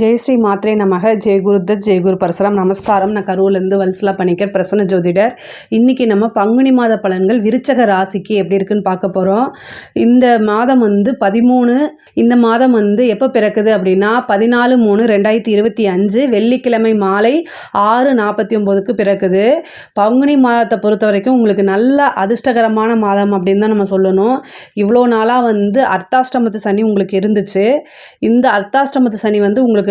ஜெயஸ்ரீ மாத்ரே நமக. ஜெய் குருதத் ஜெய் குரு பரசுராம். நமஸ்காரம். நான் கரூர்லேருந்து வல்சலா பணிக்கர் பிரசன்ன ஜோதிடர். இன்றைக்கி நம்ம பங்குனி மாத பலன்கள் விருச்சக ராசிக்கு எப்படி இருக்குன்னு பார்க்க போகிறோம் இந்த மாதம் வந்து பதிமூணு இந்த மாதம் வந்து எப்போ பிறக்குது அப்படின்னா பதினாலு மூணு ரெண்டாயிரத்தி இருபத்தி அஞ்சு வெள்ளிக்கிழமை மாலை ஆறு நாற்பத்தி ஒம்போதுக்கு பிறக்குது. பங்குனி மாதத்தை பொறுத்த வரைக்கும் உங்களுக்கு நல்ல அதிர்ஷ்டகரமான மாதம் அப்படின்னு தான் நம்ம சொல்லணும். இவ்வளோ நாளாக வந்து அர்த்தாஷ்டமத்து சனி உங்களுக்கு இருந்துச்சு. இந்த அர்த்தாஷ்டமத்து சனி வந்து உங்களுக்கு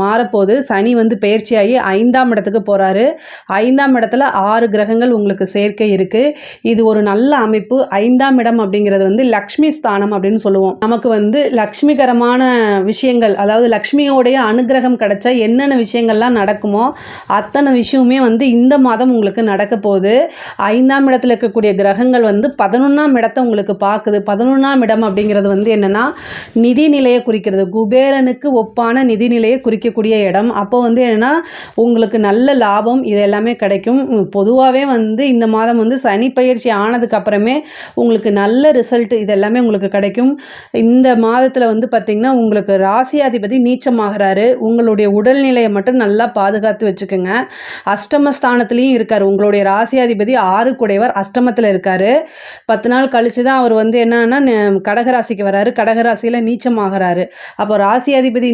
மாறப்போகுது. சனி வந்து பயிற்சியாகி ஐந்தாம் இடத்துக்கு போகிறாரு ஐந்தாம் இடத்துல ஆறு கிரகங்கள் உங்களுக்கு சேர்க்கை இருக்குது இது ஒரு நல்ல அமைப்பு. ஐந்தாம் இடம் அப்படிங்கிறது வந்து லக்ஷ்மி ஸ்தானம் அப்படின்னு சொல்லுவோம். நமக்கு வந்து லக்ஷ்மிகரமான விஷயங்கள் அதாவது லக்ஷ்மியோடைய அனுகிரகம் கிடைச்சா என்னென்ன விஷயங்கள்லாம் நடக்குமோ அத்தனை விஷயமுமே வந்து இந்த மாதம் உங்களுக்கு நடக்க போகுது. ஐந்தாம் இடத்துல இருக்கக்கூடிய கிரகங்கள் வந்து பதினொன்றாம் இடத்தை உங்களுக்கு பார்க்குது. பதினொன்றாம் இடம் அப்படிங்கிறது வந்து என்னென்னா நிதி நிலையை குறிக்கிறது. குபேரனுக்கு ஒப்பான நிதி நிதிநிலையை குறிக்கக்கூடிய இடம். அப்போ வந்து என்னென்னா உங்களுக்கு நல்ல லாபம் இது எல்லாமே கிடைக்கும். பொதுவாகவே வந்து இந்த மாதம் வந்து சனி பயிற்சி ஆனதுக்கு அப்புறமே உங்களுக்கு நல்ல ரிசல்ட் இது எல்லாமே உங்களுக்கு கிடைக்கும். இந்த மாதத்தில் வந்து பார்த்திங்கன்னா உங்களுக்கு ராசியாதிபதி நீச்சமாகிறாரு. உங்களுடைய உடல்நிலையை மட்டும் நல்லா பாதுகாத்து வச்சுக்கோங்க. அஷ்டமஸ்தானத்துலேயும் இருக்கார். உங்களுடைய ராசியாதிபதி ஆறு குடைவர் அஷ்டமத்தில் இருக்கார். பத்து நாள் கழித்து தான் அவர் வந்து என்னன்னா கடகராசிக்கு வராரு. கடகராசியில் நீச்சமாகிறாரு. அப்போ ராசியாதிபதி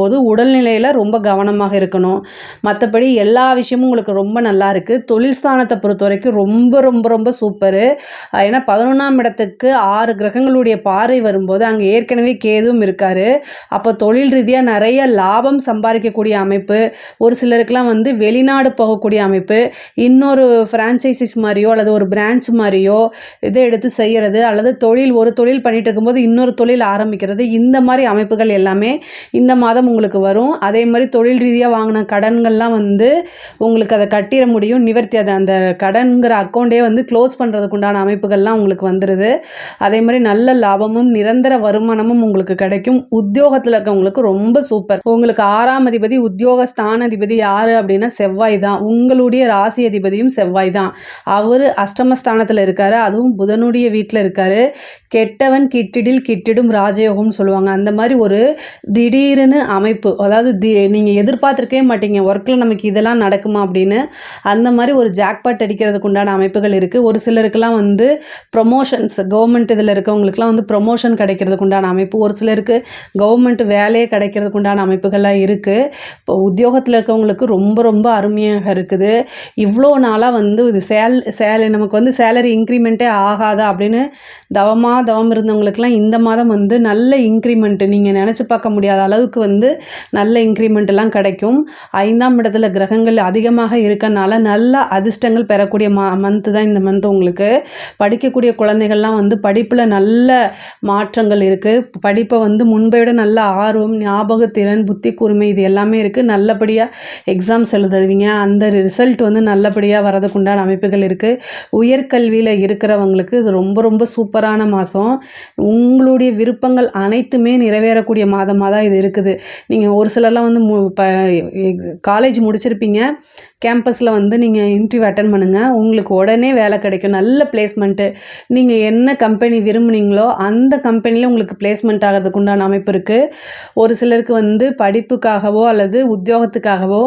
போது உடல்நிலையில் ரொம்ப கவனமாக இருக்கணும். மற்றபடி எல்லா விஷயமும் உங்களுக்கு ரொம்ப நல்லா இருக்குது தொழில் ஸ்தானத்தை பொறுத்த வரைக்கும் ரொம்ப ரொம்ப ரொம்ப சூப்பரு. ஏன்னா பதினொன்றாம் இடத்துக்கு ஆறு கிரகங்களுடைய பார்வை வரும்போது அங்கே ஏற்கனவே கேதும் இருக்கார். அப்போ தொழில் ரீதியாக நிறைய லாபம் சம்பாதிக்கக்கூடிய அமைப்பு. ஒரு சிலருக்கெலாம் வந்து வெளிநாடு போகக்கூடிய அமைப்பு. இன்னொரு ஃப்ரான்ச்சைசிஸ் மாதிரியோ அல்லது ஒரு பிரான்ச் மாதிரியோ இதை எடுத்து செய்கிறது அல்லது தொழில் ஒரு தொழில் பண்ணிகிட்டு இருக்கும்போது இன்னொரு தொழில் ஆரம்பிக்கிறது. இந்த மாதிரி அமைப்புகள் எல்லாமே இந்த மாதம் உங்களுக்கு வரும். அதே மாதிரி தொழில் ரீதியாக வாங்கின கடன்கள்லாம் வந்து உங்களுக்கு அதை கட்டிட முடியும். நிவர்த்தி அதை அந்த கடன்கிற அக்கௌண்ட்டே வந்து க்ளோஸ் பண்ணுறதுக்குண்டான அமைப்புகள்லாம் உங்களுக்கு வந்துடுது அதே மாதிரி நல்ல லாபமும் நிரந்தர வருமானமும் உங்களுக்கு கிடைக்கும். உத்தியோகத்தில் இருக்கவங்களுக்கு ரொம்ப சூப்பர். உங்களுக்கு ஆறாம் அதிபதி உத்தியோக ஸ்தானாதிபதி யார் அப்படின்னா செவ்வாய் தான். உங்களுடைய ராசி அதிபதியும் செவ்வாய் தான். அவர் அஷ்டமஸ்தானத்தில் இருக்காரு. அதுவும் புதனுடைய வீட்டில் இருக்காரு. கெட்டவன் கிட்டிடில் கிட்டிடும் ராஜயோகம்னு சொல்லுவாங்க. அந்த மாதிரி ஒரு திடீர்னு அமைப்பு. அதாவது தி நீங்கள் எதிர்பார்த்துருக்கவே மாட்டீங்க. ஒர்க்கில் நமக்கு இதெல்லாம் நடக்குமா அப்படின்னு. அந்த மாதிரி ஒரு ஜாக்பாட் அடிக்கிறதுக்கு உண்டான அமைப்புகள் இருக்குது ஒரு சிலருக்குலாம் வந்து ப்ரொமோஷன்ஸ் கவர்மெண்ட் இதில் இருக்கவங்களுக்குலாம் வந்து ப்ரொமோஷன் கிடைக்கிறதுக்கு உண்டான அமைப்பு. ஒரு சிலருக்கு கவர்மெண்ட் வேலையே கிடைக்கிறதுக்கு உண்டான அமைப்புகள்லாம் இருக்குது இப்போ உத்தியோகத்தில் இருக்கவங்களுக்கு ரொம்ப ரொம்ப அருமையாக இருக்குது. இவ்வளோ நாளாக வந்து இது சேல் சேல நமக்கு வந்து சேலரி இன்க்ரிமெண்ட்டே ஆகாதா அப்படின்னு தவமாக தவம் இருந்தவங்களுக்குலாம் இந்த மாதம் வந்து நல்ல இன்க்ரிமெண்ட்டு நீங்கள் நினச்சி பார்க்க முடியாத அளவுக்கு வந்து நல்ல இன்க்ரிமெண்ட்லாம் கிடைக்கும். ஐந்தாம் இடத்துல கிரகங்கள் அதிகமாக இருக்கனால நல்ல அதிர்ஷ்டங்கள் பெறக்கூடிய மா மந்த்து தான் இந்த மந்த் உங்களுக்கு. படிக்கக்கூடிய குழந்தைகள்லாம் வந்து படிப்பில் நல்ல மாற்றங்கள் இருக்குது படிப்பை வந்து முன்பை விட நல்ல ஆர்வம் ஞாபகத்திறன் புத்தி கூர்மை இது எல்லாமே இருக்குது நல்லபடியாக எக்ஸாம்ஸ் எழுதுவீங்க. அந்த ரிசல்ட் வந்து நல்லபடியாக வரதுக்கு உண்டான அமைப்புகள் இருக்குது உயர்கல்வியில் இருக்கிறவங்களுக்கு இது ரொம்ப ரொம்ப சூப்பரான மாதம் உங்களுடைய விருப்பங்கள் அனைத்துமே நிறைவேறக்கூடிய மாதமாக தான் இது இருக்குது. நீங்கள் ஒரு சிலர்லாம் வந்து மு இப்போ காலேஜ் முடிச்சிருப்பீங்க. கேம்பஸில் வந்து நீங்கள் இன்டர்வியூ அட்டன் பண்ணுங்கள் உங்களுக்கு உடனே வேலை கிடைக்கும். நல்ல பிளேஸ்மெண்ட்டு நீங்கள் என்ன கம்பெனி விரும்புனீங்களோ அந்த கம்பெனியில் உங்களுக்கு பிளேஸ்மெண்ட் ஆகிறதுக்கு உண்டான அமைப்பு இருக்குது ஒரு சிலருக்கு வந்து படிப்புக்காகவோ அல்லது உத்தியோகத்துக்காகவோ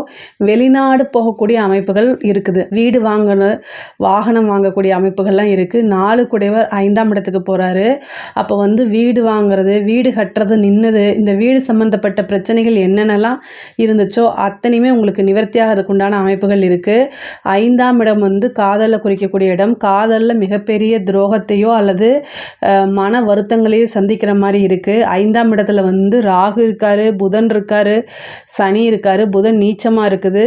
வெளிநாடு போகக்கூடிய அமைப்புகள் இருக்குது. வீடு வாங்கணும் வாகனம் வாங்கக்கூடிய அமைப்புகள்லாம் இருக்குது நாலு குடைவர் ஐந்தாம் இடத்துக்கு போகிறாரு அப்போ வந்து வீடு வாங்குறது வீடு கட்டுறது நின்னது இந்த வீடு சம்மந்தப்பட்ட பிரச்சனைகள் என்னென்னலாம் இருந்துச்சோ அத்தனையுமே உங்களுக்கு நிவர்த்தியாகிறதுக்கு உண்டான அமைப்பு அமைப்புகள் இருக்குது ஐந்தாம் இடம் வந்து காதலை குறிக்கக்கூடிய இடம். காதலில் மிகப்பெரிய துரோகத்தையோ அல்லது மன வருத்தங்களையோ சந்திக்கிற மாதிரி இருக்குது ஐந்தாம் இடத்துல வந்து ராகு இருக்காரு புதன் இருக்காரு சனி இருக்காரு புதன் நீச்சமாக இருக்குது.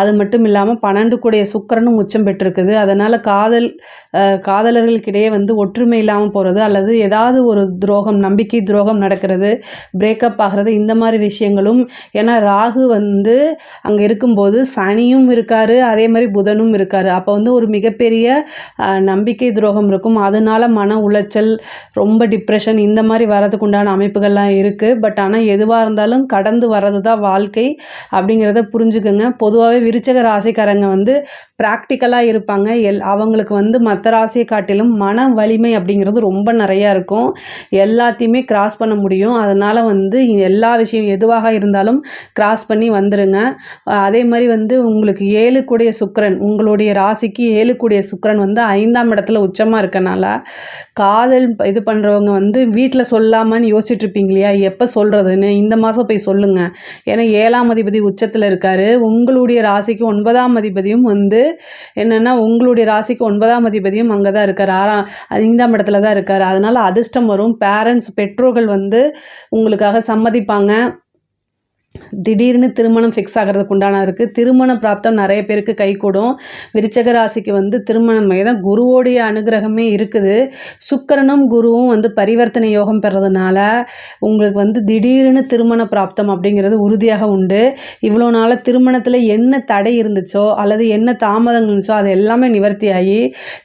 அது மட்டும் இல்லாமல் பன்னெண்டு கூடிய சுக்கிரனும் உச்சம் பெற்றிருக்குது. அதனால் காதல் காதலர்களுக்கிடையே வந்து ஒற்றுமை இல்லாமல் போகிறது அல்லது ஏதாவது ஒரு துரோகம் நம்பிக்கை துரோகம் நடக்கிறது பிரேக்கப் ஆகிறது இந்த மாதிரி விஷயங்களும். ஏன்னா ராகு வந்து அங்கே இருக்கும்போது சனியும் இருக்கார் அதே மாதிரி புதனும் இருக்கார். அப்போ வந்து ஒரு மிகப்பெரிய நம்பிக்கை துரோகம் இருக்கும். அதனால மன உளைச்சல் ரொம்ப டிப்ரெஷன் இந்த மாதிரி வரதுக்கு உண்டான அமைப்புகள்லாம் இருக்குது பட் ஆனால் எதுவாக இருந்தாலும் கடந்து வர்றது தான் வாழ்க்கை அப்படிங்கிறத புரிஞ்சுக்கோங்க. பொதுவாகவே விருச்சக ராசிக்காரங்க வந்து ப்ராக்டிக்கலாக இருப்பாங்க. எல் அவங்களுக்கு வந்து மற்ற ராசியை காட்டிலும் மன வலிமை அப்படிங்கிறது ரொம்ப நிறையா இருக்கும். எல்லாத்தையுமே கிராஸ் பண்ண முடியும். அதனால் வந்து எல்லா விஷயம் எதுவாக இருந்தாலும் கிராஸ் பண்ணி வந்துடுங்க அதே மாதிரி வந்து உங்களுக்கு ஏழு கூடிய சுக்கரன் உங்களுடைய ராசிக்கு ஏழு கூடிய சுக்கிரன் வந்து ஐந்தாம் இடத்துல உச்சமாக இருக்கனால காதல் இது பண்ணுறவங்க வந்து வீட்டில் சொல்லாமன்னு யோசிச்சுட்டு இருப்பீங்க இல்லையா? எப்போ சொல்கிறதுன்னு இந்த மாதம் போய் சொல்லுங்கள் ஏன்னா ஏழாம் அதிபதி உச்சத்தில் இருக்கார். உங்களுடைய ராசிக்கு ஒன்பதாம் அதிபதியும் வந்து என்னென்னா உங்களுடைய ராசிக்கு ஒன்பதாம் அதிபதியும் அங்கே தான் இருக்கார். ஆறாம் ஐந்தாம் இடத்துல தான் இருக்கார். அதனால் அதிர்ஷ்டம் வரும். பேரண்ட்ஸ் பெற்றோர்கள் வந்து உங்களுக்காக சம்மதிப்பாங்க. திடீர்னு திருமணம் ஃபிக்ஸ் ஆகிறதுக்கு உண்டான இருக்குது திருமண பிராப்தம் நிறைய பேருக்கு கைகூடும் விருச்சக ராசிக்கு வந்து திருமணம் தான் குருவோடைய அனுகிரகமே இருக்குது. சுக்கரனும் குருவும் வந்து பரிவர்த்தனை யோகம் பெறதுனால உங்களுக்கு வந்து திடீர்னு திருமண பிராப்தம் அப்படிங்கிறது உறுதியாக உண்டு. இவ்வளோ நாளாக திருமணத்தில் என்ன தடை இருந்துச்சோ அல்லது என்ன தாமதங்கள் இருந்துச்சோ அது எல்லாமே நிவர்த்தியாகி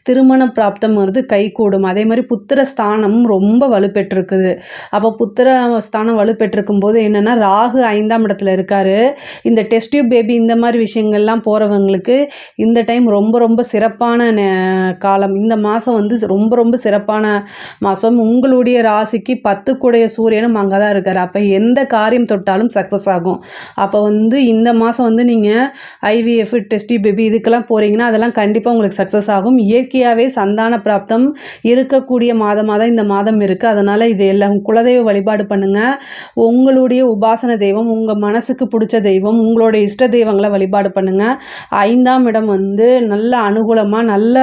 திருமண பிராப்தம் வந்து கைகூடும் அதே மாதிரி புத்திர ஸ்தானமும் ரொம்ப வலுப்பெற்றிருக்குது. அப்போ புத்திர ஸ்தானம் வலுப்பெற்றிருக்கும் போது என்னென்னா ராகு ஐந்தாம் இடத்துல இருக்காரு. இந்த டெஸ்ட் டியூப் பேபி இந்த மாதிரி விஷயங்கள்லாம் போகிறவங்களுக்கு இந்த டைம் ரொம்ப ரொம்ப சிறப்பான நே- காலம். இந்த மாதம் வந்து ரொம்ப ரொம்ப சிறப்பான மாதம் உங்களுடைய ராசிக்கு பத்துக்குடைய சூரியனும் அங்கே தான் இருக்கார். அப்போ எந்த காரியம் தொட்டாலும் சக்ஸஸ் ஆகும். அப்போ வந்து இந்த மாதம் வந்து நீங்கள் ஐவிஎஃப் டெஸ்ட் டியூப் பேபி இதுக்கெல்லாம் போகிறீங்கன்னா அதெல்லாம் கண்டிப்பாக உங்களுக்கு சக்ஸஸ் ஆகும். இயற்கையாகவே சந்தான பிராப்தம் இருக்கக்கூடிய மாதமாக தான் இந்த மாதம் இருக்குது அதனால் இது எல்லாம் குலதெய்வ வழிபாடு பண்ணுங்கள் உங்களுடைய உபாசன தெய்வம் உங்கள் உங்கள் மனசுக்கு பிடிச்ச தெய்வம் உங்களோட இஷ்ட தெய்வங்களை வழிபாடு பண்ணுங்கள் ஐந்தாம் இடம் வந்து நல்ல அனுகூலமாக நல்ல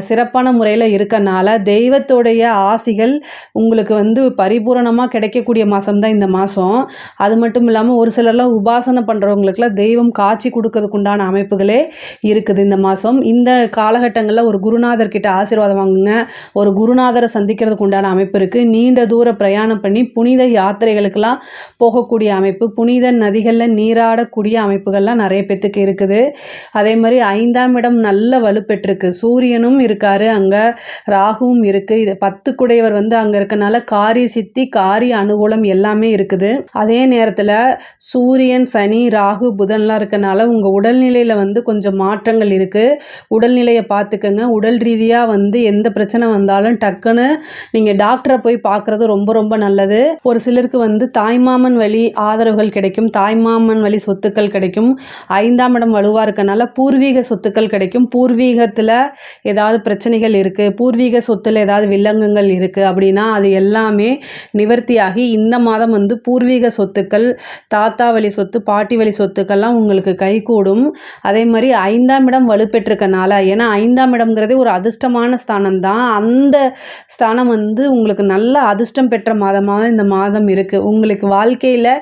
சிறப்பான முறையில் இருக்கனால தெய்வத்தோடைய ஆசிகள் உங்களுக்கு வந்து பரிபூரணமாக கிடைக்கக்கூடிய மாதம் தான் இந்த மாதம் அது மட்டும் இல்லாமல் ஒரு சிலர்லாம் உபாசனை பண்ணுறவங்களுக்குலாம் தெய்வம் காட்சி கொடுக்கறதுக்கு உண்டான அமைப்புகளே இருக்குது இந்த மாதம் இந்த காலகட்டங்களில் ஒரு குருநாதர் கிட்ட ஆசீர்வாதம் வாங்குங்க. ஒரு குருநாதரை சந்திக்கிறதுக்கு உண்டான அமைப்பு இருக்குது நீண்ட தூர பிரயாணம் பண்ணி புனித யாத்திரைகளுக்கெல்லாம் போகக்கூடிய அமைப்பு புனி புனித நதிகளில் நீராடக்கூடிய அமைப்புகள்லாம் நிறைய பேத்துக்கு இருக்குது. அதே மாதிரி ஐந்தாம் இடம் நல்ல வலுப்பெற்றிருக்கு. சூரியனும் இருக்காரு அங்கே ராகுவும் இருக்குது இது பத்து குடையவர் வந்து அங்கே இருக்கனால காரிய சித்தி காரிய அனுகூலம் எல்லாமே இருக்குது. அதே நேரத்தில் சூரியன் சனி ராகு புதன்லாம் இருக்கனால உங்கள் உடல்நிலையில் வந்து கொஞ்சம் மாற்றங்கள் இருக்குது உடல்நிலையை பார்த்துக்கங்க. உடல் ரீதியாக வந்து எந்த பிரச்சனை வந்தாலும் டக்குன்னு நீங்கள் டாக்டரை போய் பார்க்குறது ரொம்ப ரொம்ப நல்லது. ஒரு சிலருக்கு வந்து தாய்மாமன் வழி ஆதரவுகள் கிடைக்கும். தாய்மாமன் வழி சொத்துக்கள் கிடைக்கும். ஐந்தாம் இடம் வலுவாக இருக்கனால பூர்வீக சொத்துக்கள் கிடைக்கும். பூர்வீகத்தில் ஏதாவது பிரச்சனைகள் இருக்குது பூர்வீக சொத்தில் ஏதாவது வில்லங்கங்கள் இருக்குது அப்படின்னா அது எல்லாமே நிவர்த்தியாகி இந்த மாதம் வந்து பூர்வீக சொத்துக்கள் தாத்தா வழி சொத்து பாட்டி வழி சொத்துக்கள்லாம் உங்களுக்கு கைகூடும். அதே மாதிரி ஐந்தாம் இடம் வலுப்பெற்றிருக்கனால ஏன்னா ஐந்தாம் இடம்ங்கிறதே ஒரு அதிர்ஷ்டமான ஸ்தானம் தான் அந்த ஸ்தானம் வந்து உங்களுக்கு நல்ல அதிர்ஷ்டம் பெற்ற மாதமாக இந்த மாதம் இருக்குது உங்களுக்கு வாழ்க்கையில்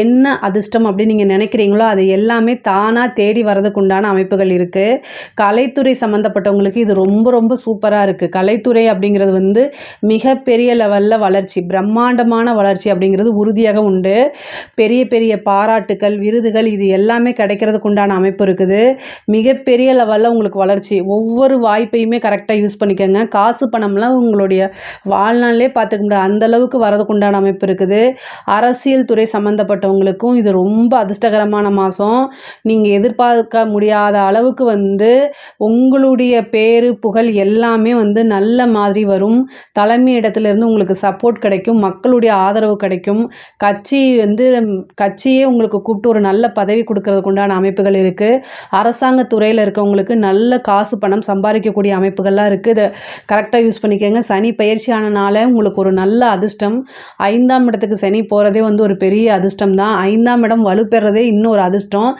என்ன என்ன அதிர்ஷ்டம் அப்படின்னு நீங்கள் நினைக்கிறீங்களோ அது எல்லாமே தானாக தேடி வரதுக்கு உண்டான அமைப்புகள் இருக்குது கலைத்துறை சம்மந்தப்பட்டவங்களுக்கு இது ரொம்ப ரொம்ப சூப்பராக இருக்குது கலைத்துறை அப்படிங்கிறது வந்து மிகப்பெரிய லெவலில் வளர்ச்சி பிரம்மாண்டமான வளர்ச்சி அப்படிங்கிறது உறுதியாக உண்டு. பெரிய பெரிய பாராட்டுக்கள் விருதுகள் இது எல்லாமே கிடைக்கிறதுக்கு உண்டான அமைப்பு இருக்குது. மிகப்பெரிய லெவலில் உங்களுக்கு வளர்ச்சி. ஒவ்வொரு வாய்ப்பையுமே கரெக்டாக யூஸ் பண்ணிக்கோங்க. காசு பணம்லாம் உங்களுடைய வாழ்நாளிலே பார்த்துக்க முடியாது. அந்த அளவுக்கு வரதுக்கு உண்டான அமைப்பு இருக்குது. அரசியல் துறை சம்மந்தப்பட்டவங்களுக்கும் இது ரொம்ப அதிர்ஷ்டகரமான மாதம் நீங்கள் எதிர்பார்க்க முடியாத அளவுக்கு வந்து உங்களுடைய பேர் புகழ் எல்லாமே வந்து நல்ல மாதிரி வரும். தலைமை இடத்துலேருந்து உங்களுக்கு சப்போர்ட் கிடைக்கும். மக்களுடைய ஆதரவு கிடைக்கும். கட்சி வந்து கட்சியே உங்களுக்கு கூப்பிட்டு ஒரு நல்ல பதவி கொடுக்கறதுக்கு உண்டான அமைப்புகள் இருக்குது அரசாங்க துறையில் இருக்கவங்களுக்கு நல்ல காசு பணம் சம்பாதிக்கக்கூடிய அமைப்புகள்லாம் இருக்குது இதை கரெக்டாக யூஸ் பண்ணிக்கோங்க. சனி பயிற்சி ஆனனால உங்களுக்கு ஒரு நல்ல அதிர்ஷ்டம். ஐந்தாம் இடத்துக்கு சனி போகிறதே வந்து ஒரு பெரிய அதிர்ஷ்டம் தான். ஐந்தாம் இடம் வலுப்பெறதே இன்னும் ஒரு அதிர்ஷ்டம்.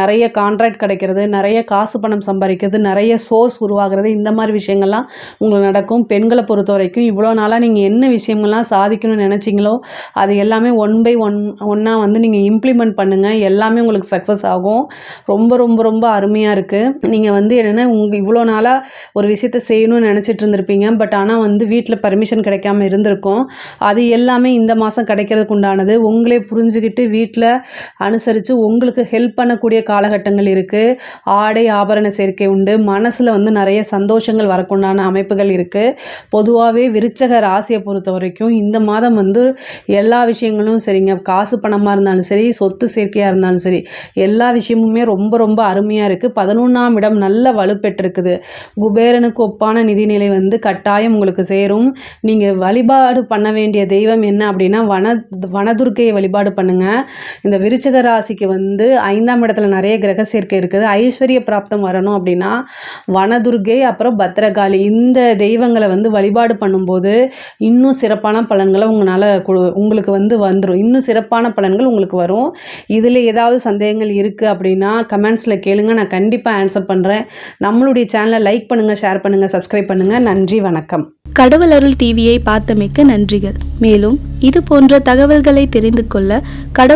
நிறைய கான்ட்ராக்ட் கிடைக்கிறது நிறைய காசு பணம் சம்பாதிக்கிறது நிறைய சோர்ஸ் உருவாகிறது. இந்த மாதிரி விஷயங்கள்லாம் உங்களுக்கு நடக்கும். பெண்களை பொறுத்த வரைக்கும் இவ்வளோ நாளாக நீங்கள் என்ன விஷயங்கள்லாம் சாதிக்கணும்னு நினச்சிங்களோ அது எல்லாமே ஒன் பை ஒன் ஒன்றா வந்து நீங்கள் இம்ப்ளிமெண்ட் பண்ணுங்கள் எல்லாமே உங்களுக்கு சக்ஸஸ் ஆகும். ரொம்ப ரொம்ப ரொம்ப அருமையாக இருக்குது நீங்கள் வந்து என்னென்னா உங்கள் இவ்வளோ நாளாக ஒரு விஷயத்த செய்யணும்னு நினச்சிட்டு இருந்திருப்பீங்க. பட் ஆனால் வந்து வீட்டில் பர்மிஷன் கிடைக்காம இருந்திருக்கும். அது எல்லாமே இந்த மாதம் கிடைக்கிறதுக்கு உண்டானது. உங்களே புரிஞ்சுக்கிட்டு வீட்டில் அனுசரித்து உங்களுக்கு ஹெல்ப் பண்ணக்கூடிய காலகட்டங்கள் இருக்குது ஆடை ஆபரண சேர்க்கை உண்டு. மனசில் வந்து நிறைய சந்தோஷங்கள் வரக்குண்டான அமைப்புகள் இருக்குது பொதுவாகவே விருச்சக ராசியை பொறுத்த வரைக்கும் இந்த மாதம் வந்து எல்லா விஷயங்களும் சரிங்க. காசு பணமாக இருந்தாலும் சரி சொத்து சேர்க்கையாக இருந்தாலும் சரி எல்லா விஷயமுமே ரொம்ப ரொம்ப அருமையாக இருக்குது பதினொன்றாம் இடம் நல்ல வலுப்பெற்றிருக்குது. குபேரனுக்கு ஒப்பான நிதிநிலை வந்து கட்டாயம் உங்களுக்கு சேரும். நீங்கள் வழிபாடு பண்ண வேண்டிய தெய்வம் என்ன அப்படின்னா வன வனதுர்க்கையை வழிபாடு பண்ணுங்கள் இந்த விருச்சக ராசிக்கு வந்து ஐந்தாம் இடத்துல நிறைய கிரக சேர்க்கை இருக்குது. ஐஸ்வர்ய பிராப்தம் வரணும் அப்படின்னா வனதுர்கை அப்புறம் பத்ரகாளி இந்த தெய்வங்களை வந்து வழிபாடு பண்ணும்போது இன்னும் சிறப்பான பலன்களை உங்களால் உங்களுக்கு வந்து வந்துடும் இன்னும் சிறப்பான பலன்கள் உங்களுக்கு வரும். இதில் ஏதாவது சந்தேகங்கள் இருக்குது அப்படின்னா கமெண்ட்ஸில் கேளுங்க. நான் கண்டிப்பாக ஆன்சர் பண்ணுறேன் நம்மளுடைய சேனலை லைக் பண்ணுங்கள் ஷேர் பண்ணுங்கள் சப்ஸ்கிரைப் பண்ணுங்கள் நன்றி வணக்கம். கடவுள் அருள் டிவியை பார்த்தமைக்க நன்றிகள். மேலும் இது போன்ற தகவல்களை தெரிந்து கொள்ள கடவுள்